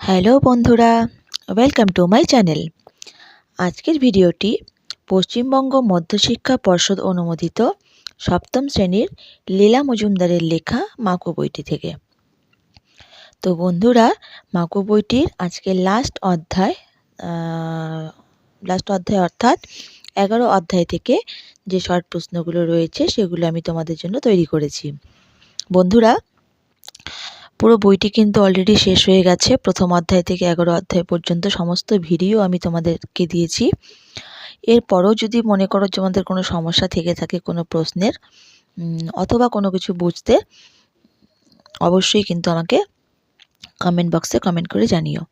Hello বন্ধুরা welcome to my channel আজকের ভিডিওটি পশ্চিমবঙ্গ মধ্যশিক্ষা পর্ষদ অনুমোদিত সপ্তম শ্রেণির লীলা মজুমদারের লেখা মাকু বইটি থেকে। তো বন্ধুরা, মাকু বইটির আজকে লাস্ট অধ্যায় লাস্ট অধ্যায় অর্থাৎ এগারো অধ্যায় থেকে যে শর্ট প্রশ্নগুলো রয়েছে, সেগুলো আমি তোমাদের জন্য তৈরি করেছি। বন্ধুরা পুরো বইটি কিন্তু অলরেডি শেষ হয়ে গেছে। প্রথম অধ্যায় থেকে এগারো অধ্যায় পর্যন্ত সমস্ত ভিডিও আমি তোমাদেরকে দিয়েছি। এরপরও যদি মনে করো তোমাদের কোনো সমস্যা থেকে থাকে, কোনো প্রশ্নের অথবা কোনো কিছু বুঝতে, অবশ্যই কিন্তু আমাকে কমেন্ট বক্সে কমেন্ট করে জানিও।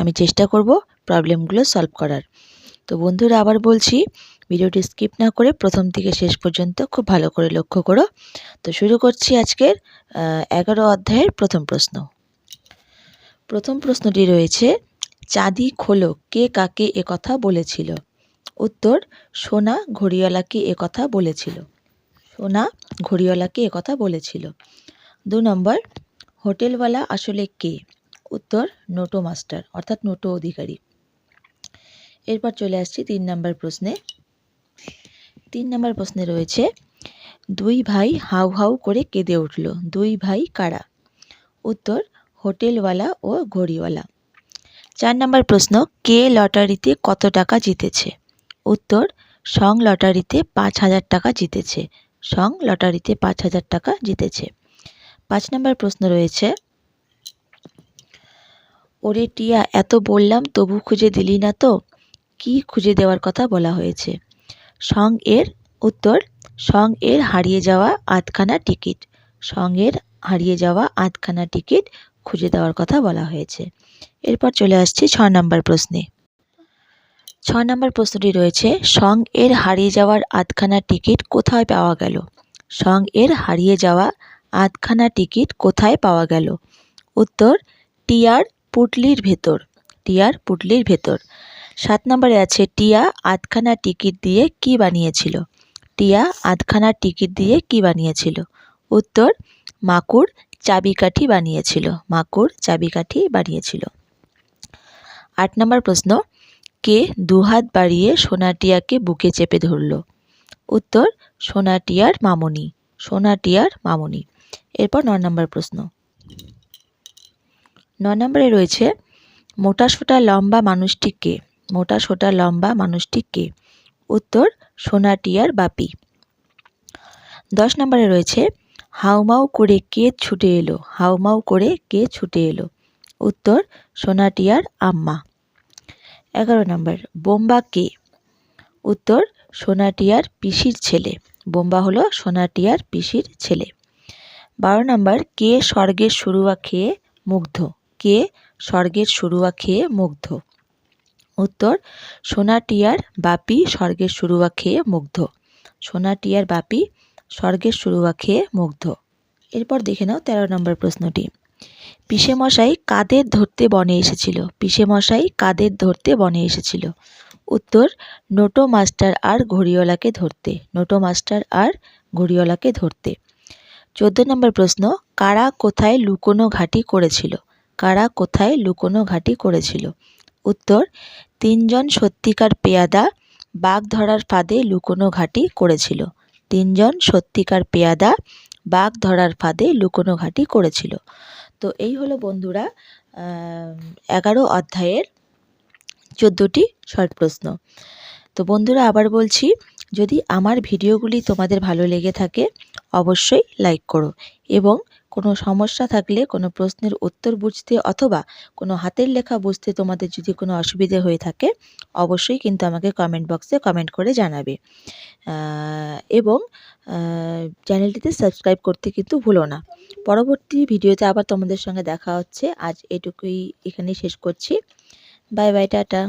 আমি চেষ্টা করব প্রবলেমগুলো সলভ করার। তো বন্ধুরা, আবার বলছি ভিডিওটি স্কিপ না করে প্রথম থেকে শেষ পর্যন্ত খুব ভালো করে লক্ষ্য করো। তো শুরু করছি আজকের এগারো অধ্যায়ের প্রথম প্রশ্ন। প্রথম প্রশ্নটি রয়েছে, চাঁদি খোলো, কে কাকে কথা বলেছিল? উত্তর, সোনা ঘড়িওয়ালাকে কথা বলেছিল। সোনা ঘড়িওয়ালাকে কথা বলেছিল। দু নম্বর, হোটেলওয়ালা আসলে কে? উত্তর, নোটো মাস্টার, অর্থাৎ নোটো অধিকারী। এরপর চলে আসছি তিন নম্বর প্রশ্নে। তিন নম্বর প্রশ্নে রয়েছে, দুই ভাই হাউ হাউ করে কেঁদে উঠল। দুই ভাই কারা? উত্তর, হোটেলওয়ালা ও ঘড়িওয়ালা। চার নম্বর প্রশ্ন, কে লটারিতে কত টাকা জিতেছে? উত্তর, সং লটারিতে পাঁচ হাজার টাকা জিতেছে। সং লটারিতে পাঁচ হাজার টাকা জিতেছে। পাঁচ নম্বর প্রশ্ন রয়েছে, ওরে টিয়া, এত বললাম তবু খুঁজে দিলি না তো? কি খুঁজে দেওয়ার কথা বলা হয়েছে? সং এর উত্তর সং এর হারিয়ে যাওয়া আধখানা টিকিট। সং এর হারিয়ে যাওয়া আধখানা টিকিট খুঁজে দেওয়ার কথা বলা হয়েছে। এরপর চলে আসছি ছ নম্বর প্রশ্নে। ছ নম্বর প্রশ্নটি রয়েছে সং এর হারিয়ে যাওয়ার আধখানা টিকিট কোথায় পাওয়া গেল? সং এর হারিয়ে যাওয়া আধখানা টিকিট কোথায় পাওয়া গেল? উত্তর, টিয়ার পুটলির ভেতর। টিয়ার পুটলির ভেতর। সাত নম্বরে আছে, টিয়া আধখানা টিকিট দিয়ে কি বানিয়েছিল? টিয়া আধখানা টিকিট দিয়ে কি বানিয়েছিল? উত্তর মাকুর চাবিকাঠি বানিয়েছিল মাকুর চাবিকাঠি বানিয়েছিল। আট নম্বর প্রশ্ন, কে দুহাত বাড়িয়ে সোনাটিয়াকে বুকে চেপে ধরল? উত্তর, সোনাটিয়ার মামনি সোনাটিয়ার মামনি। এরপর ন নম্বর প্রশ্ন। ন নম্বরে রয়েছে, মোটা সোটা লম্বা মানুষটি কে? মোটা সোটা লম্বা মানুষটি কে? উত্তর, সোনাটিয়ার বাপি। দশ নম্বরে রয়েছে হাউমাউ করে কে ছুটে এলো? হাউমাউ করে কে ছুটে এলো? উত্তর, সোনাটিয়ার আম্মা। এগারো নম্বর, বোম্বা কে? উত্তর, সোনাটিয়ার পিসির ছেলে। বোম্বা হলো সোনাটিয়ার পিসির ছেলে। বারো নম্বর, কে স্বর্গের শুরুয়া খেয়ে মুগ্ধ? কে স্বর্গের শুরুয়া খেয়ে মুগ্ধ? উত্তর সোনাটিয়ার বাপি স্বর্গের শুরুয়া খেয়ে মুগ্ধ। সোনাটিয়ার বাপি স্বর্গের শুরুয়া খেয়ে মুগ্ধ। এরপর দেখে নাও তেরো নম্বর প্রশ্নটি। পিসে মশাই কাদের ধরতে বনে এসেছিল? পিসে মশাই কাদের ধরতে বনে এসেছিল? উত্তর নোটো মাস্টার আর ঘড়িওয়ালাকে ধরতে। নোটো মাস্টার আর ঘড়িওয়ালাকে ধরতে। চোদ্দ নম্বর প্রশ্ন, কারা কোথায় লুকোনো ঘাঁটি করেছিল? কারা কোথায় লুকোনো ঘাঁটি করেছিল? উত্তর, তিনজন সত্যিকার পেয়াদা বাঘ ধরার ফাঁদে লুকোনো ঘাঁটি করেছিল। তিনজন সত্যিকার পেয়াদা বাঘ ধরার ফাঁদে লুকোনো ঘাঁটি করেছিল। তো এই হলো বন্ধুরা এগারো অধ্যায়ের চোদ্দোটি শর্ট প্রশ্ন। তো বন্ধুরা, আবার বলছি, যদি আমার ভিডিওগুলি তোমাদের ভালো লেগে থাকে, অবশ্যই লাইক করো এবং কোনো সমস্যা থাকলে, কোনো প্রশ্নের উত্তর বুঝতে অথবা কোনো হাতের লেখা বুঝতে তোমাদের যদি কোনো অসুবিধে হয়ে থাকে, অবশ্যই কিন্তু আমাকে কমেন্ট বক্সে কমেন্ট করে জানাবে। এবং চ্যানেলটিতে সাবস্ক্রাইব করতে কিন্তু ভুলো না। পরবর্তী ভিডিওতে আবার তোমাদের সঙ্গে দেখা হচ্ছে। আজ এটুকুই এখানেই শেষ করছি। Bye bye tata